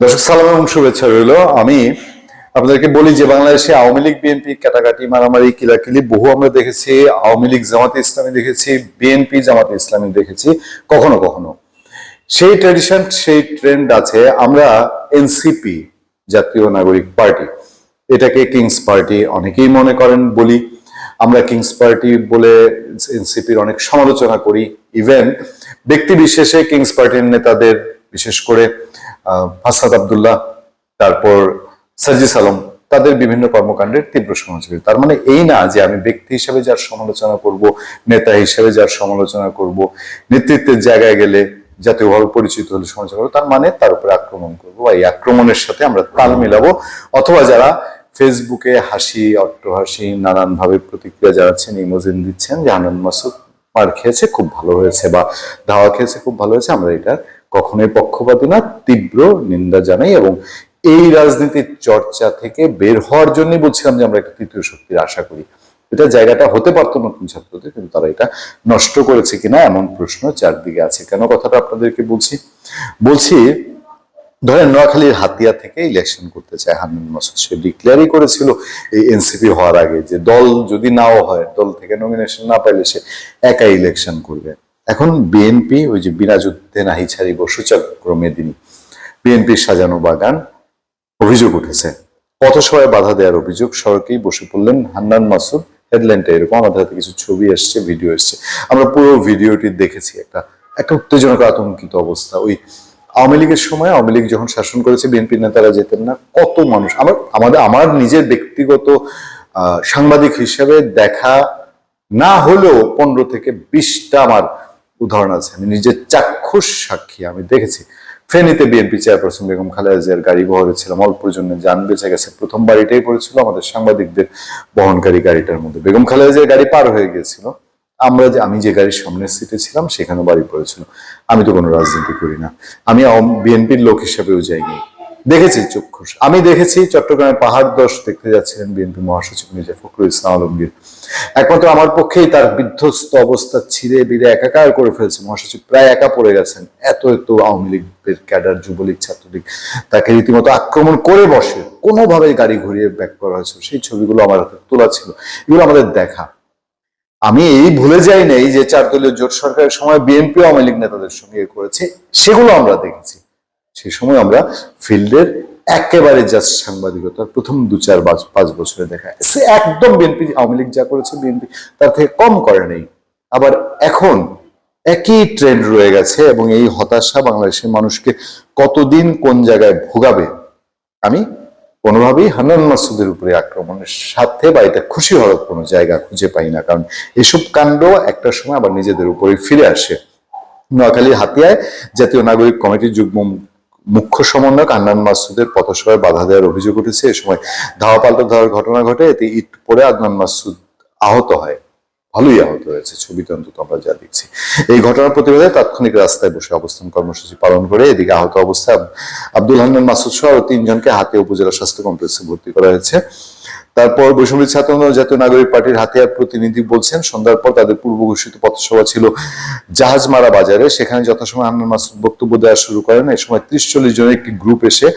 দর্শক, সালাম এবং শুভেচ্ছা রইল। আমি আপনাদেরকে বলি যে বাংলাদেশে আওয়ামী লীগ, বিএনপি কাটাকাটি, মারামারি, কিলাকিলি বহু আমরা দেখেছি। আওয়ামী লীগ জামাতে ইসলামী দেখেছি, বিএনপি জামাতে ইসলামী দেখেছি। কখনো কখনো। সেই ট্রেডিশন সেই ট্রেন্ড আছে। আমরা এনসিপি জাতীয় নাগরিক পার্টি, এটাকে কিংস পার্টি অনেকেই মনে করেন, বলি। আমরা কিংস পার্টি বলে এনসিপির অনেক সমালোচনা করি। ইভেন ব্যক্তি বিশেষে কিংস পার্টির নেতাদের, বিশেষ করে হাসাদ আবদুল্লাহ, তারপর সাজিস আলম, তাদের বিভিন্ন কর্মকাণ্ডের তীব্র সমালোচনা। তার মানে এই না যে আমি ব্যক্তি হিসেবে যার সমালোচনা করব, নেতা হিসেবে যার সমালোচনা করব, নেতৃত্বের জায়গায় গেলে জাতীয়ভাবে পরিচিত হলে সমালোচনা করব, তার মানে তার উপরে আক্রমণ করব বা এই আক্রমণের সাথে আমরা তাল মিলাবো অথবা যারা ফেসবুকে হাসি, অট্টহাসি নানান ভাবে প্রতিক্রিয়া জানাচ্ছেন, ইমোজিন দিচ্ছেন যে আনন্দ মাসুদ মার খেয়েছে, খুব ভালো হয়েছে, বা ধাওয়া খেয়েছে, খুব ভালো হয়েছে, আমরা এটা কখনোই পক্ষপাতী না, তীব্র নিন্দা জানাই এবং এই রাজনীতির চর্চা থেকে বের হওয়ার জন্যই বলছিলাম যে আমরা একটা তৃতীয় শক্তির আশা করি। এটা জায়গাটা হতে পারতো নতুন ছাত্রদের, কিন্তু তারা এটা নষ্ট করেছে কিনা এমন প্রশ্ন চারদিকে আছে। কেন কথাটা আপনাদেরকে বলছি? বলছি, ধরেন নোয়াখালীর হাতিয়া থেকে ইলেকশন করতে চায় হামিদ মাসুদ। সে ডিক্লেয়ারই করেছিল এই এনসিপি হওয়ার আগে যে দল যদি নাও হয়, দল থেকে নমিনেশন না পাইলে সে একাই ইলেকশন করবে। এখন বিএনপি ওই যে বিনা যুদ্ধে নাহি ছাড়িব সূচক্র মেদিনী বিএনপির সাজানো বাগান, অভিযোগ উঠেছে। পথসভায় বাধা দেওয়ার অভিযোগ, সড়কেই বসে পড়লেন হান্নান মাসুদ। হেডলাইনটা এরকম, আমাদের হাতে কিছু ছবি এসছে, ভিডিও এসছে। আমরা পুরো ভিডিওটি দেখেছি, একটা একটা উত্তেজনক আতঙ্কিত অবস্থা। ওই আওয়ামী লীগের সময়, আওয়ামী লীগ যখন শাসন করেছে বিএনপি নেতারা যেতেন না, কত মানুষ, আমার, আমাদের, আমার নিজের ব্যক্তিগত সাংবাদিক হিসেবে দেখা না হলেও পনেরো থেকে বিশটা আমার উদাহরণ আছে, আমি নিজের চাক্ষুষ সাক্ষী, আমি দেখেছি। ফেনীতে বিএনপি চেয়ারপারসন বেগম খালেদা জিয়ার গাড়ি বহরে ছিলাম অল্প জন্য যান বেঁচে গেছে। প্রথম বাড়িটাই পড়েছিল আমাদের সাংবাদিকদের বহনকারী গাড়িটার মধ্যে। বেগম খালেদা জিয়ার গাড়ি পার হয়ে গিয়েছিল আমরা যে, আমি যে গাড়ির সামনের সিটে ছিলাম সেখানে বাড়ি পড়েছিল। আমি তো কোনো রাজনীতি করি না। আমি বিএনপির লোক হিসাবেও যাইনি। দেখেছি চক্ষুষ আমি দেখেছি চট্টগ্রামে পাহাড় দশ দেখতে যাচ্ছিলেন বিএনপি মহাসচিব মির্জা ফখরুল ইসলাম আলমগীর। একমাত্র আমার পক্ষেই তার বিধ্বস্ত অবস্থা ছিঁড়ে বিড়ে একাকার করে ফেলছে। মহাসচিব প্রায় একা পড়ে গেছেন। এত এত আওয়ামী লীগের ক্যাডার, যুবলীগ, ছাত্রলীগ, তাকে রীতিমতো আক্রমণ করে বসে কোনোভাবে গাড়ি ঘুরিয়ে ব্যাক করা হয়েছিল। সেই ছবিগুলো আমার হাতে তোলা ছিল। এগুলো আমাদের দেখা। আমি এই ভুলে যাই নাই যে চার দলীয় জোট সরকারের সময় বিএনপি আওয়ামী লীগ নেতাদের সঙ্গে করেছে, সেগুলো আমরা দেখেছি। সেই সময় আমরা ফিল্ডের একেবারে জাস্ট সাংবাদিকতার প্রথম দু চার পাঁচ বছরে দেখা। সে একদম বিএনপি আওয়ামী লীগ যা করেছে বিএনপি তার থেকে কম করে নেই। আবার এখন একই ট্রেন্ড রয়ে গেছে এবং এই হতাশা বাংলাদেশের মানুষকে কতদিন কোন জায়গায় ভোগাবে, আমি কোনোভাবেই হান্নান মাসুদের উপরে আক্রমণের সাথে বা এটা খুশি হওয়ার কোনো জায়গা খুঁজে পাই না। কারণ এসব কাণ্ড একটা সময় আবার নিজেদের উপরে ফিরে আসে। নোয়াখালীর হাতিয়ায় জাতীয় নাগরিক কমিটির যুগ্ম মুখ্য সমন্বয়ক আন্নান মাসুদের পথসভায় বাধা দেওয়ার অভিযোগ উঠেছে। এ সময় ধাওয়া পাল্টা ধরার ঘটনা ঘটে, এতে ইট পড়ে আদনান মাসুদ আহত হয়। ভালোই আহত হয়েছে ছবিতে অন্তত আমরা যা দেখছি। এই ঘটনার প্রতিবাদে তাৎক্ষণিক রাস্তায় বসে অবস্থান কর্মসূচি পালন করে এদিকে আহত অবস্থায় আব- আব্দুল হান্নান মাসুদ সহ তিনজনকে হাতে উপজেলা স্বাস্থ্য কমপ্লেক্সে ভর্তি করা হয়েছে। তারপর বৈষম্য ছাত্র জাতীয় নাগরিক পার্টির হাতিয়ার প্রতিনিধি বলছেন, সন্ধ্যার পর তাদের পূর্ব ঘোষিত পথসভা ছিল জাহাজমারা বাজারে। সেখানে যথাসময় হান্নান মাসুদ বক্তব্য দেওয়া শুরু করেন। এই সময় ত্রিশ চল্লিশ জনের একটি গ্রুপ এসে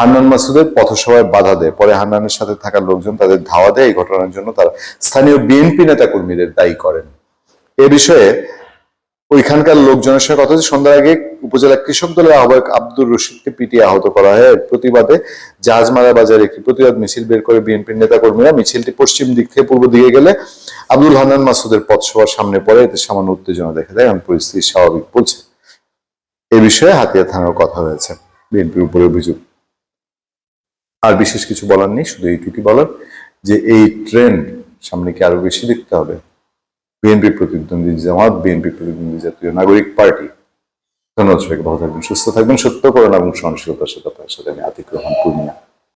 হান্নান মাসুদের পথসভায় বাধা দেয়। পরে হান্নানের সাথে থাকা লোকজন তাদের ধাওয়া দেয়। এই ঘটনার জন্য তারা স্থানীয় বিএনপি নেতা কর্মীদের দায়ী করেন। এ বিষয়ে ওইখানকার লোকজনের সঙ্গে কথা হচ্ছে। সন্ধ্যার আগে উপজেলা কৃষক দলের আহ্বায়ক আব্দুর রশিদকে পিটিয়ে আহত করা হয়। প্রতিবাদে জাহাজমারা বাজারে একটি প্রতিবাদ মিছিল বের করে বিএনপির নেতা কর্মীরা মিছিলটি পশ্চিম দিক থেকে পূর্ব দিকে গেলে আব্দুল হান্নান মাসুদের পথসভার সামনে পড়ে। এতে সামান্য উত্তেজনা দেখা দেয়। এবং পরিস্থিতি স্বাভাবিক বলছে। এ বিষয়ে হাতিয়া থানার কথা হয়েছে বিএনপির উপরে অভিযোগ। আর বিশেষ কিছু বলার নেই, শুধু এইটুকুই বলার যে এই ট্রেন্ড সামনে কি আরও বেশি দেখতে হবে? বিএনপি প্রতিদ্বন্দ্বী জামাত, বিএনপি প্রতিদ্বন্দ্বী জাতীয় নাগরিক পার্টি। ধন্যবাদ সবাইকে, ভালো থাকবেন, সুস্থ থাকবেন, সত্য করুন এবং সহনশীলতার সাথে আপনার সাথে আমি আতিক রহমান পূর্ণিয়া